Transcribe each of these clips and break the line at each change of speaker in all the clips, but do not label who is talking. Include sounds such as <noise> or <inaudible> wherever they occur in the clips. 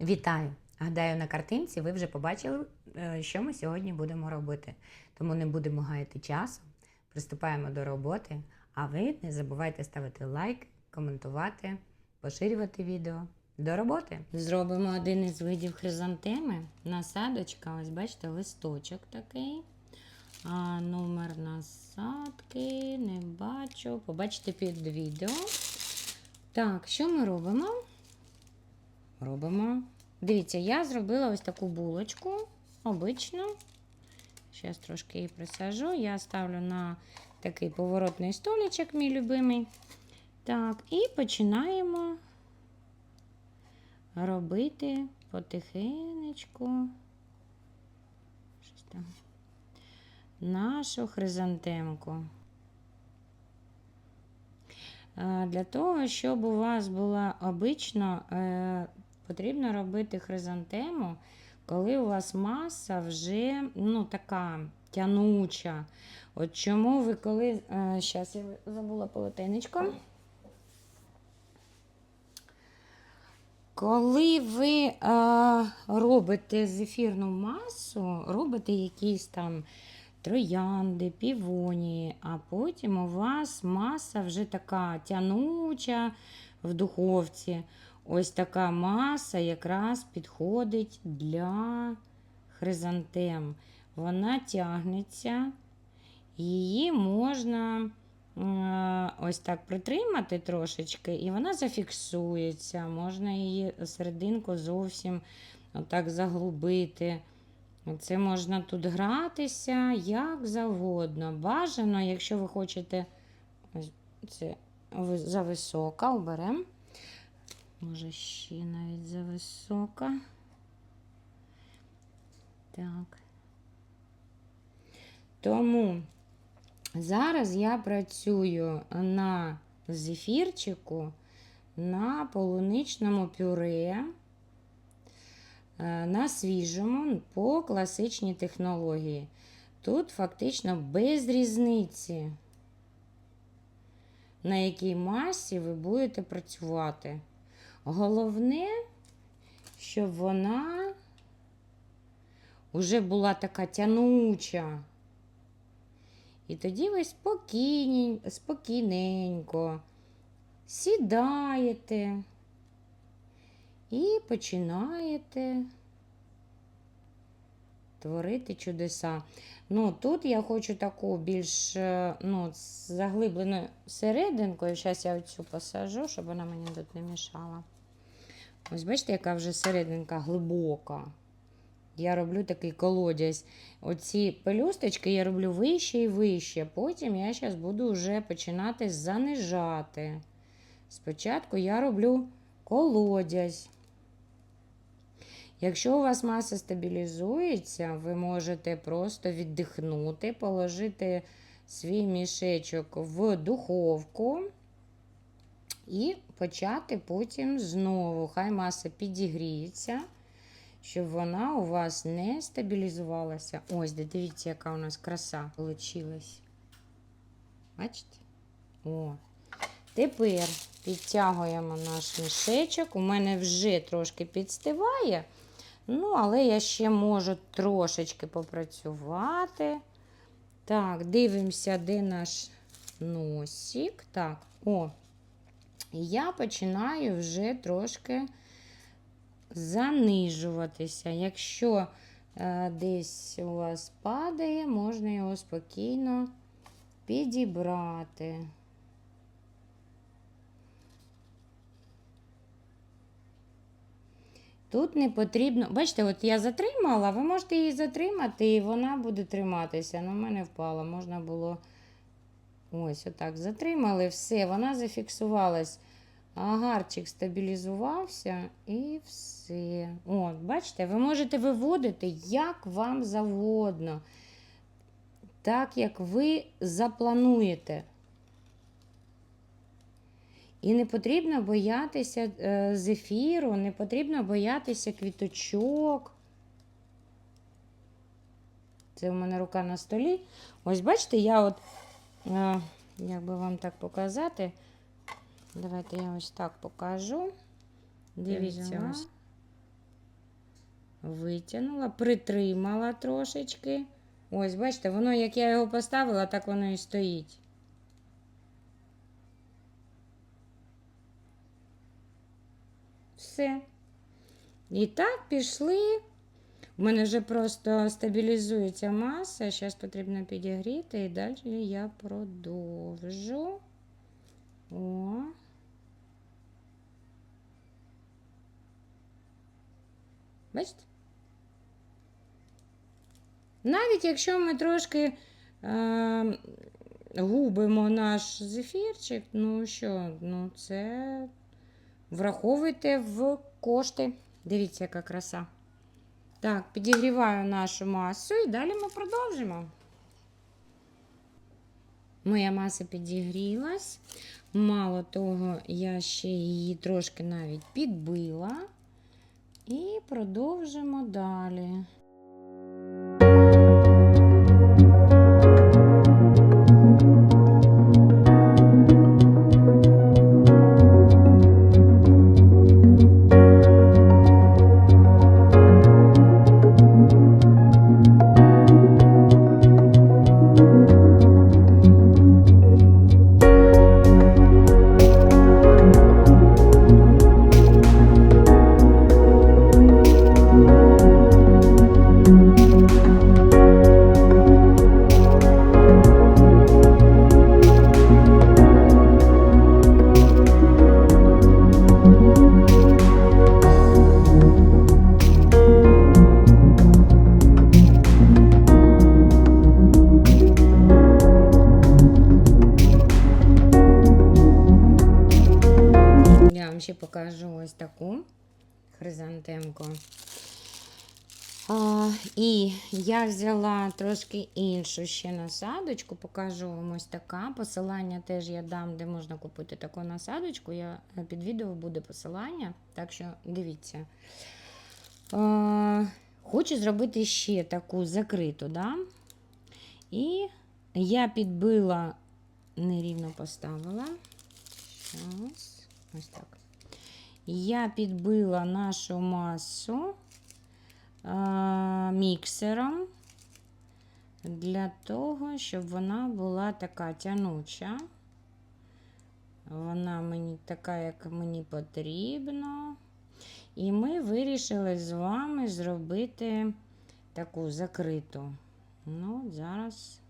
Вітаю! Гадаю, на картинці ви вже побачили, е, що ми сьогодні будемо робити. Тому не будемо гаяти часу, приступаємо до роботи. А ви не забувайте ставити лайк, коментувати, поширювати відео. До роботи! Зробимо один із видів хризантеми. Насадочка, ось бачите, листочок такий. А номер насадки не бачу. Побачите під відео. Так, що ми робимо? Робимо. Дивіться, я зробила ось таку булочку обичну. Зараз трошки її присажу. Я ставлю на такий поворотний столичок, мій любимий. Так, і починаємо робити потихенечку. Нашу хризантемку. Е, Для того, щоб у вас була обично, е, потрібно робити хризантему, коли у вас маса вже ну, така тянуча. От чому ви коли. Зараз я забула полотенечко. Коли ви е, робите зефірну масу, робите якісь там троянди, півонії, а потім у вас маса вже така тянуча в духовці. Ось така маса якраз підходить для хризантем. Вона тягнеться, її можна е, ось так притримати трошечки, і вона зафіксується. Можна її серединку зовсім отак заглубити. Це можна тут гратися як завгодно. Бажано, якщо ви хочете ось це зависока, оберемо. Може, ще навіть зависока. Так. Тому зараз я працюю на зефірчику на полуничному пюре. Е, на свіжому по класичній технології. Тут фактично без різниці, на якій масі ви будете працювати. Головне, щоб вона вже була така тянуча. І тоді ви спокійнень- спокійненько сідаєте. І починаєте творити чудеса. Ну, Тут я хочу таку більш е, ну, з заглибленою серединкою. Зараз я оцю посажу, щоб вона мені тут не мішала. Ось бачите, яка вже серединка глибока. Я роблю такий колодязь. Оці пелюсточки я роблю вище і вище. Потім я зараз буду вже починати занижати. Спочатку я роблю колодязь. Якщо у вас маса стабілізується, ви можете просто віддихнути, положити свій мішечок в духовку і почати потім знову. Хай маса підігріється, щоб вона у вас не стабілізувалася. Ось, де дивіться, яка у нас краса вийшла. Бачите? О. Тепер підтягуємо наш мішечок. У мене вже трошки підстиває. Ну, але я ще можу трошечки попрацювати. Так, дивимося, де наш носик. Так, о. Я починаю вже трошки занижуватися. Якщо е, десь у вас падає, можна його спокійно підібрати. Тут не потрібно. Бачите, от я затримала, ви можете її затримати, і вона буде триматися. Ну, в мене впала. Можна було ось отак затримали, все, вона зафіксувалась. Агарчик стабілізувався і все. От, бачите, ви можете виводити як вам завгодно. Так, як ви заплануєте. І не потрібно боятися е, зефіру, не потрібно боятися квіточок. Це у мене рука на столі. Ось бачите, я от, як би вам так показати, давайте я ось так покажу. Дивіться, ось витягнула, притримала трошечки. Ось, бачите, воно, як я його поставила, так воно і стоїть. Все. І так пішли. У мене вже просто стабілізується маса. Зараз потрібно підігріти і далі я продовжу. О. Бачите? Навіть якщо ми трошки е, губимо наш зефірчик, ну що, ну це враховуйте в кошти. Дивіться, яка краса. Так, підігріваю нашу масу і далі ми продовжимо. Моя маса підігрілась. Мало того, я ще її трошки навіть підбила. І продовжимо далі. Таку хризантемку. А, і я взяла трошки іншу ще насадочку, покажу вам ось така. Посилання теж я дам, де можна купити таку насадочку. Я, е, під відео буде посилання, так що дивіться. А, хочу зробити ще таку закриту. Да? І я підбила, нерівно поставила. Щас. Ось так. Я підбила нашу масу а, міксером для того, щоб вона була така тянуча. Вона мені така, як мені потрібно. І ми вирішили з вами зробити таку закриту. Ну, зараз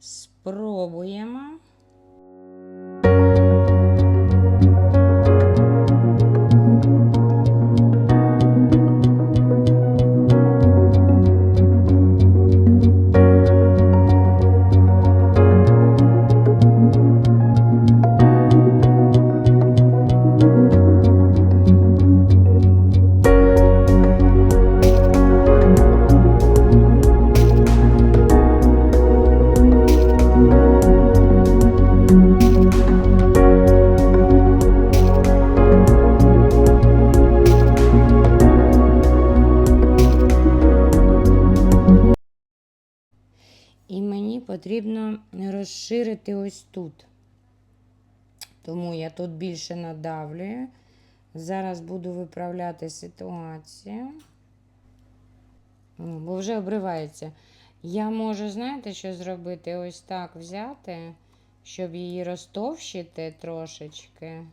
спробуємо. Розширити ось тут. Тому я тут більше надавлюю. Зараз буду виправляти ситуацію. Бо вже обривається. Я можу, знаєте, що зробити? Ось так взяти, щоб її розтовщити трошечки.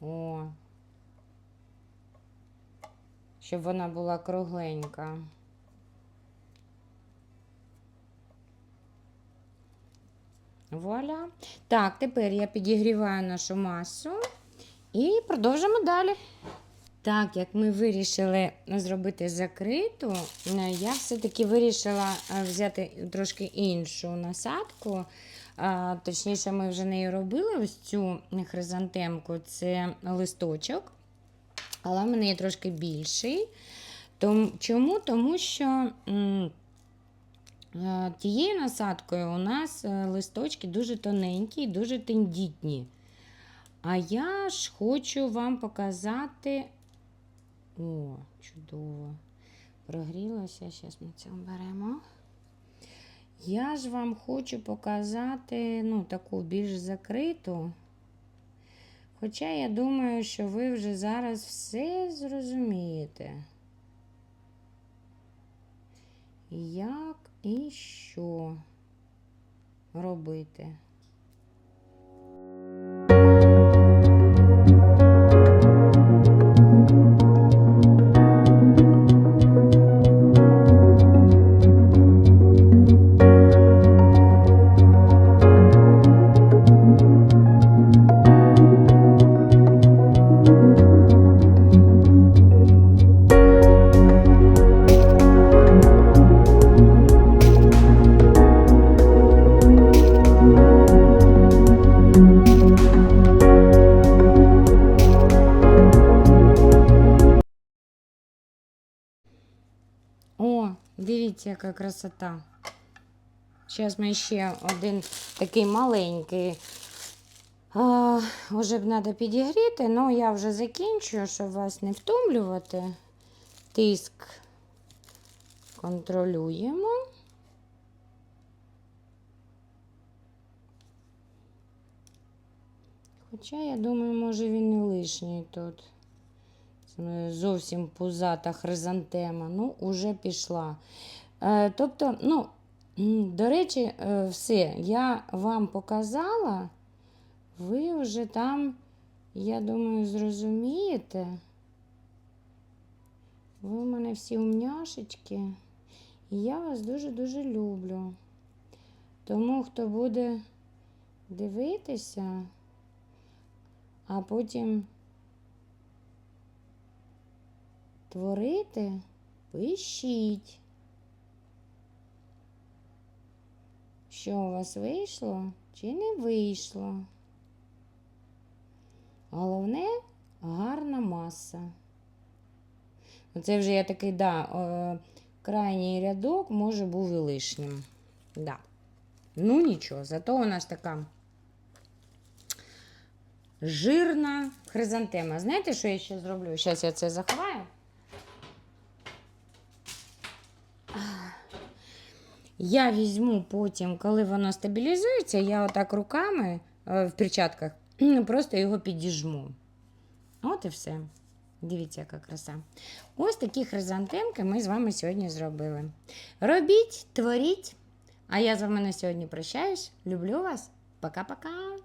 О. Щоб вона була кругленька. Вуаля. Так, тепер я підігріваю нашу масу і продовжимо далі. Так, як ми вирішили зробити закриту, е, я все-таки вирішила е, взяти трошки іншу насадку. Точніше, ми вже нею робили ось цю хризантемку, це листочок, але в мене є трошки більший. Чому? Тому що. Е, Тією насадкою у нас е, листочки дуже тоненькі і дуже тендітні. А я ж хочу вам показати. О, чудово! Прогрілося, зараз ми це оберемо. Я ж вам хочу показати ну, таку більш закриту. Хоча я думаю, що ви вже зараз все зрозумієте. Як і що робити. О, дивіться, яка красота. Зараз ми ще один такий маленький. А, уже б треба підігріти, але я вже закінчую, щоб вас не втомлювати. Тиск контролюємо. Хоча, я думаю, може він не лишній тут. Це зовсім пузата хризантема. Ну, уже пішла. Е, тобто, ну, до речі, е, все, я вам показала, ви вже там, я думаю, зрозумієте. Ви у мене всі умняшечки. І я вас дуже-дуже люблю. Тому, хто буде дивитися, а потім творити, пишіть. Що у вас вийшло чи не вийшло? Головне гарна маса. Оце вже я такий, да, крайній рядок може був і лишнім. Да. Ну нічого, зато у нас така жирна хризантема. Знаєте, що я ще зроблю? Зараз я це заховаю. Я візьму потім, коли воно стабілізується, я отак руками е, в перчатках <clears throat> просто його підіжму. От і все. Дивіться, яка краса. Ось такі хризантемки ми з вами сьогодні зробили. Робіть, творіть. А я з вами на сьогодні прощаюсь. Люблю вас. Пока-пока.